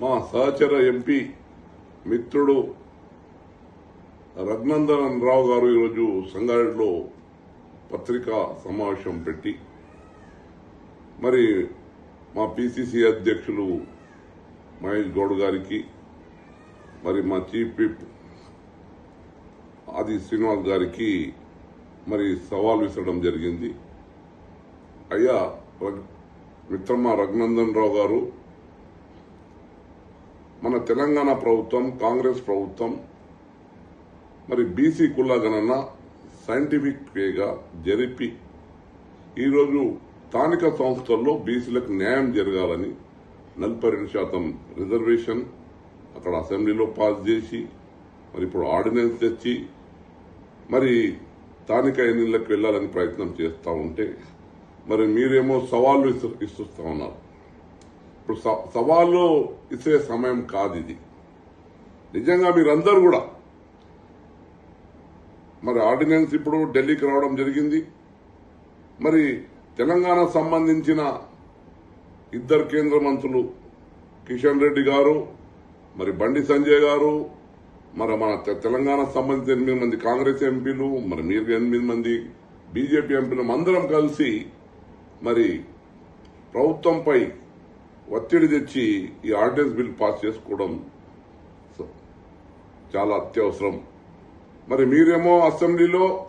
మా సహచర ఎంపీ మిత్రుడు రఘునందన్ రావు గారు ఈరోజు సంగారెడ్డిలో పత్రికా సమావేశం పెట్టి మరి మా పిసిసి అధ్యక్షులు మహేష్ గౌడ్ గారికి మరి మా చీఫ్ విప్ ఆది శ్రీనివాస్ గారికి మరి సవాల్ విసరడం జరిగింది. అయ్యా మిత్రమా రఘునందన్ రావు గారు మన తెలంగాణ ప్రభుత్వం కాంగ్రెస్ ప్రభుత్వం మరి బీసీ కుల గణన సైంటిఫిక్ వేగా జరిపి ఈరోజు స్థానిక సంస్థల్లో బీసీలకు న్యాయం జరగాలని నలభై రెండు శాతం రిజర్వేషన్ అక్కడ అసెంబ్లీలో పాస్ చేసి మరి ఇప్పుడు ఆర్డినెన్స్ తెచ్చి మరి స్థానిక ఎన్నికలకు వెళ్ళాలని ప్రయత్నం చేస్తూ ఉంటే మరి మీరేమో సవాళ్ళు ఇస్తూ ఇస్తూ ఉన్నారు. ఇప్పుడు స- సవాళ్ళు ఇచ్చే సమయం కాదు ఇది. నిజంగా మీరందరూ కూడా మరి ఆర్డినెన్స్ ఇప్పుడు ఢిల్లీకి రావడం జరిగింది. మరి తెలంగాణ సంబంధించిన ఇద్దరు కేంద్ర మంత్రులు కిషన్ రెడ్డి గారు మరి బండి సంజయ్ గారు మరి మన తెలంగాణ సంబంధించిన ఎనిమిది మంది కాంగ్రెస్ ఎంపీలు మరి మీరు ఎనిమిది మంది బీజేపీ ఎంపీలు అందరం కలిసి మరి ప్రభుత్వంపై ఒత్తిడి తెచ్చి ఈ ఆర్డినెన్స్ బిల్ పాస్ చేసుకోవడం చాలా అత్యవసరం. మరి మీరేమో అసెంబ్లీలో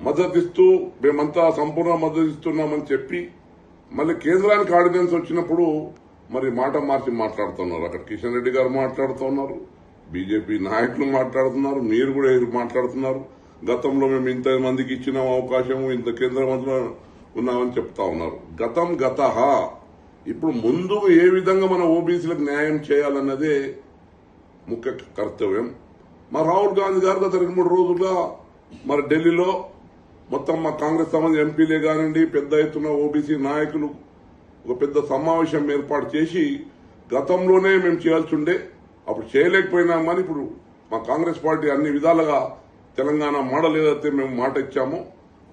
మద్దతిస్తూ మేమంతా సంపూర్ణ మద్దతిస్తున్నామని చెప్పి మళ్ళీ కేంద్రానికి ఆర్డినెన్స్ వచ్చినప్పుడు మరి మాట మార్చి మాట్లాడుతున్నారు. అక్కడ కిషన్ రెడ్డి గారు మాట్లాడుతున్నారు బీజేపీ నాయకులు మాట్లాడుతున్నారు మీరు కూడా మాట్లాడుతున్నారు? గతంలో మేము ఇంత మందికి ఇచ్చిన అవకాశం ఇంత కేంద్ర మంత్రులు ఉన్నామని చెప్తా ఉన్నారు. గతం గత. ఇప్పుడు ముందు ఏ విధంగా మన ఓబీసీలకు న్యాయం చేయాలన్నదే ముఖ్య కర్తవ్యం. మా రాహుల్ గాంధీ గారు గత రెండు మూడు రోజులుగా మరి ఢిల్లీలో మొత్తం మా కాంగ్రెస్ సంబంధించిన ఎంపీలే కానివ్వండి పెద్ద ఎత్తున ఓబీసీ నాయకులు ఒక పెద్ద సమావేశం ఏర్పాటు చేసి గతంలోనే మేము చేయాల్సి ఉండే అప్పుడు చేయలేకపోయినాం కానీ ఇప్పుడు మా కాంగ్రెస్ పార్టీ అన్ని విధాలుగా తెలంగాణ మోడల్ ఏదైతే మేము మాట ఇచ్చామో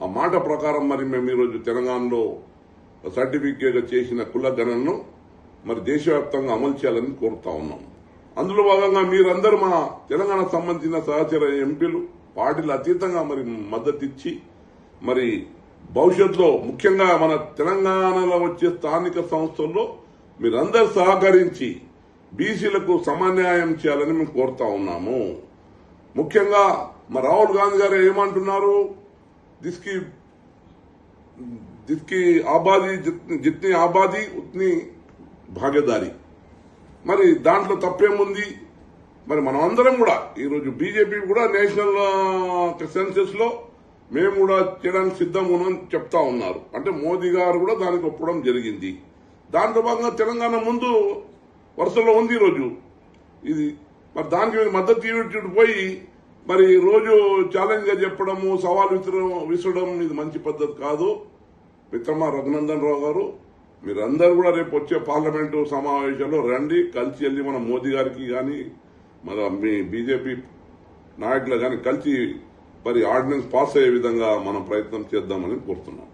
ఆ మాట ప్రకారం మరి మేము ఈరోజు తెలంగాణలో సర్టిఫికేట్ చేసిన కుల గణనను మరి దేశవ్యాప్తంగా అమలు చేయాలని కోరుతా ఉన్నాం. అందులో భాగంగా మీరందరూ మా తెలంగాణ సంబంధించిన సహచర ఎంపీలు పార్టీలు అతీతంగా మరి మద్దతు ఇచ్చి మరి భవిష్యత్తులో ముఖ్యంగా మన తెలంగాణలో వచ్చే స్థానిక సంస్థల్లో మీరందరూ సహకరించి బీసీలకు సమన్యాయం చేయాలని మేము కోరుతా ఉన్నాము. ముఖ్యంగా మా రాహుల్ గాంధీ గారు ఏమంటున్నారు? దిస్కి जिसकी आबादी जितनी जितनी ఆబాదీ ఉత్ని భాగీదారి మరి దాంట్లో తప్పేముంది మరి మనం అందరం కూడా ఈరోజు బీజేపీ కూడా నేషనల్ సెన్సెస్ లో మేము కూడా చేయడానికి సిద్ధం ఉన్నామని చెప్తా ఉన్నారు అంటే మోదీ గారు కూడా దానికి ఒప్పడం జరిగింది దాంట్లో భాగంగా తెలంగాణ ముందు వరుసలో ఉంది ఈరోజు ఇది మరి దానికి మీరు మద్దతు ఇవ్వటం పోయి మరి రోజు ఛాలెంజ్ గా చెప్పడము సవాల్ విసరడం విసరడం ఇది మంచి పద్ధతి కాదు మిత్రమా రఘునందన్ రావు గారు మీరందరూ కూడా రేపు వచ్చే పార్లమెంటు సమావేశంలో రండి కలిసి వెళ్ళి మన మోదీ గారికి కానీ మన మీ బీజేపీ నాయకులు కానీ కలిసి మరి ఆర్డినెన్స్ పాస్ అయ్యే విధంగా మనం ప్రయత్నం చేద్దామని కోరుతున్నాం.